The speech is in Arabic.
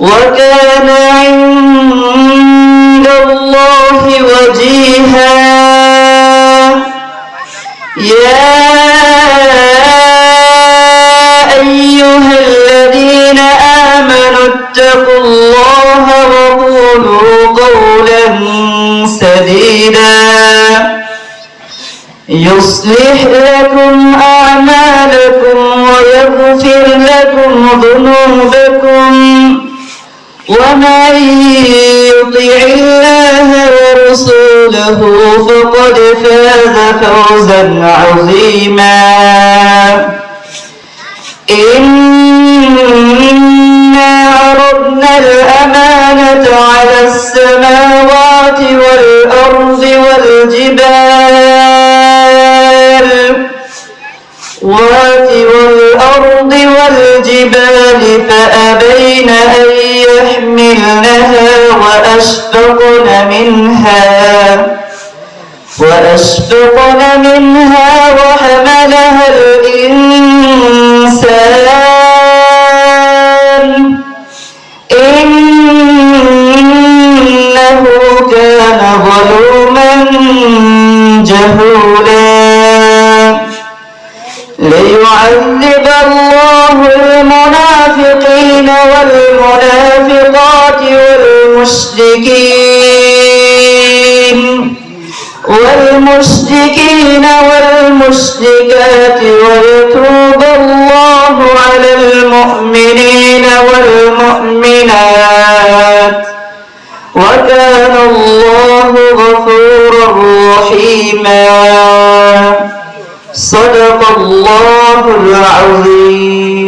وكان عند الله وجيها. يا أيها الذين آمنوا اتقوا الله وقولوا قولا سديدا. يصلح لكم أعمالكم ويغفر لكم ذنوبكم. ومن يطع الله ورسوله فقد فاز فوزا عظيما. إنا عرضنا الأمانة على السماوات والأرض والجبال والأرض والجبال فأبين أن يحملنها وأشفقن منها وأشفقن منها وحملها الإنسان. إنه كان ظلوما جهولا. ليعذب الله المنافقين والمنافقات والمشركين. والمشركين والمشركات ويتوب الله على المؤمنين والمؤمنات. وكان الله غفورا رحيما. صدق الله العظيم.